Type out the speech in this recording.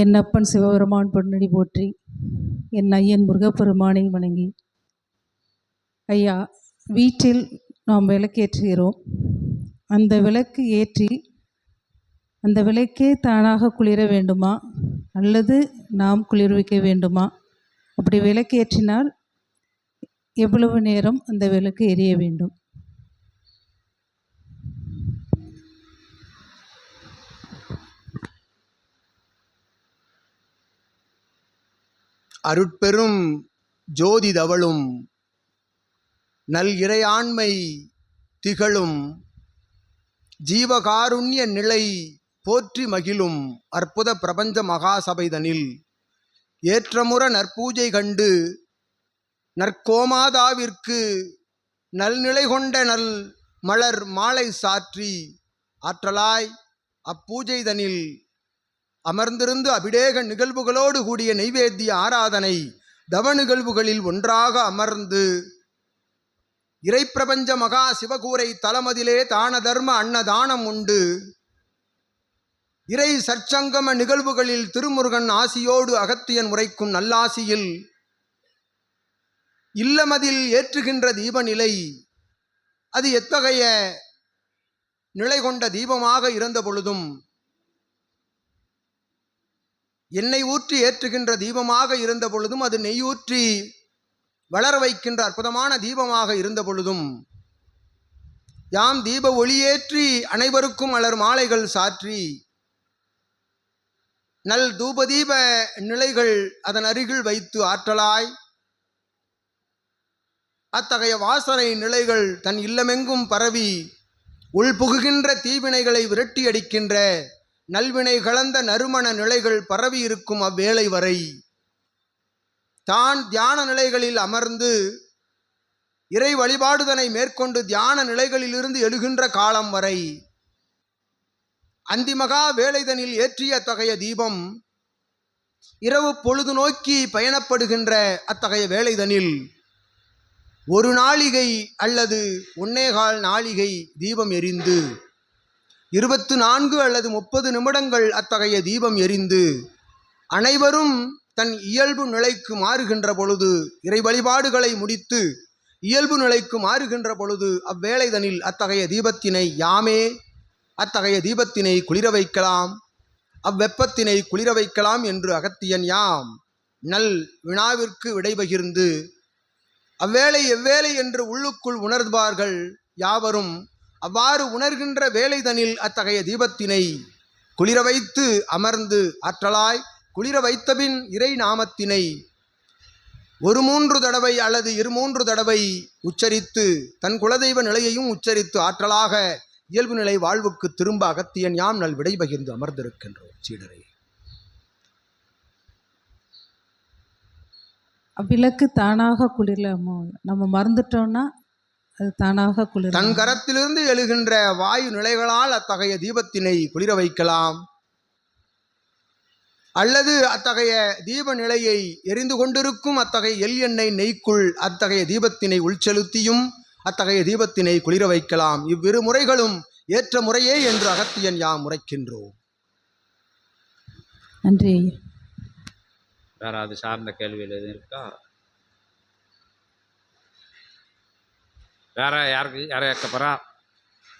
என் அப்பன் சிவபெருமான் பொன்னடி போற்றி என் ஐயன் முருகப்பெருமானை வணங்கி. ஐயா வீட்டில் நாம் விளக்கேற்றுகிறோம். அந்த விளக்கு ஏற்றி அந்த விளக்கே தானாக குளிர வேண்டுமா? அல்லது நாம் குளிர்விக்க வேண்டுமா? அப்படி விளக்கேற்றினால் எவ்வளவு நேரம் அந்த விளக்கு எரிய வேண்டும்? அருட்பெரும் ஜோதி தவழும் நல் இறையாண்மை திகழும் ஜீவகாருண்ய நிலை போற்றி மகிழும் அற்புத பிரபஞ்ச மகாசபைதனில் ஏற்றமுற நற்பூஜை கண்டு நற்கோமாதாவிற்கு நல்நிலை கொண்ட நல் மலர் மாலை சாற்றி ஆற்றலாய் அப்பூஜைதனில் அமர்ந்திருந்து அபிடேக நிகழ்வுகளோடு கூடிய நைவேத்திய ஆராதனை தவ நிகழ்வுகளில் ஒன்றாக அமர்ந்து இறைப்பிரபஞ்ச மகா சிவகூரை தலமதிலே தான தர்ம அன்னதானம் உண்டு. இறை சற்சங்கம நிகழ்வுகளில் திருமுருகன் ஆசியோடு அகத்தியன் உரைக்கும் நல்லாசியில் இல்லமதில் ஏற்றுகின்ற தீபநிலை. அது எத்தகைய நிலை கொண்ட தீபமாக இருந்த பொழுதும் எண்ணெய் ஊற்றி ஏற்றுகின்ற தீபமாக இருந்த பொழுதும் அது நெய்யூற்றி வளர வைக்கின்ற அற்புதமான தீபமாக இருந்த பொழுதும் யாம் தீப ஒளியேற்றி அனைவருக்கும் மலர் மாலைகள் சாற்றி நல் தூபதீப நிலைகள் அதன் அருகில் வைத்து ஆற்றலாய் அத்தகைய வாசனை நிலைகள் தன் இல்லமெங்கும் பரவி உள்புகுகின்ற தீவினைகளை விரட்டி அடிக்கின்ற நல்வினை கலந்த நறுமண நிலைகள் பரவி இருக்கும் அவ்வேளை வரை. தான் தியான நிலைகளில் அமர்ந்து இறை வழிபாடுதனை மேற்கொண்டு தியான நிலைகளிலிருந்து எழுகின்ற காலம் வரை. அந்திமகா வேலைதனில் ஏற்றிய அத்தகைய தீபம் இரவு பொழுது நோக்கி பயணப்படுகின்ற அத்தகைய வேலைதனில் ஒரு நாளிகை அல்லது ஒன்னேகால் நாளிகை தீபம் எரிந்து இருபத்து நான்கு அல்லது முப்பது நிமிடங்கள் அத்தகைய தீபம் எரிந்து அனைவரும் தன் இயல்பு நிலைக்கு மாறுகின்ற பொழுது இறை வழிபாடுகளை முடித்து இயல்பு நிலைக்கு மாறுகின்ற பொழுது அவ்வேளைதனில் அத்தகைய தீபத்தினை யாமே அத்தகைய தீபத்தினை குளிர வைக்கலாம் அவ்வெப்பத்தினை குளிர வைக்கலாம் என்று அகத்தியன் யாம் நல் வினாவிற்கு விடைபகிர்ந்து அவ்வேளை எவ்வேளை என்று உள்ளுக்குள் உணர்வார்கள் யாவரும் அவ்வாறு உணர்கின்ற வேலைதனில் அத்தகைய தீபத்தினை குளிர வைத்து அமர்ந்து ஆற்றலாய் குளிர வைத்தபின் இறை நாமத்தினை ஒரு மூன்று தடவை அல்லது இரு மூன்று தடவை உச்சரித்து தன் குலதெய்வ நிலையையும் உச்சரித்து ஆற்றலாக இயல்பு நிலை வாழ்வுக்கு திரும்ப அகத்தியன் யாம் நல் விடை பகிர்ந்து அமர்ந்திருக்கின்றோம். சீடரை. விளக்கு தானாக குளிரல நம்ம மறந்துட்டோம்னா அது தானாக குளிர. தன் கரத்திலிருந்து எழுகின்ற வாயு நிலைகளால் அத்தகைய தீபத்தினை குளிர வைக்கலாம். அல்லது அத்தகைய தீப நிலையை எரிந்து கொண்டிருக்கும் அத்தகைய எல் எண்ணெய் நெய்க்குள் அத்தகைய தீபத்தினை உள்செலுத்தியும் அத்தகைய தீபத்தினை குளிர வைக்கலாம். இவ்விரு முறைகளும் ஏற்ற முறையே என்று அகத்தியன் யாம் உரைக்கின்றோம். நன்றி. வேற அது சார்ந்த கேள்விகள் எதுவும் இருக்கா? வேற யாருக்கு யாரை கேட்க போறா?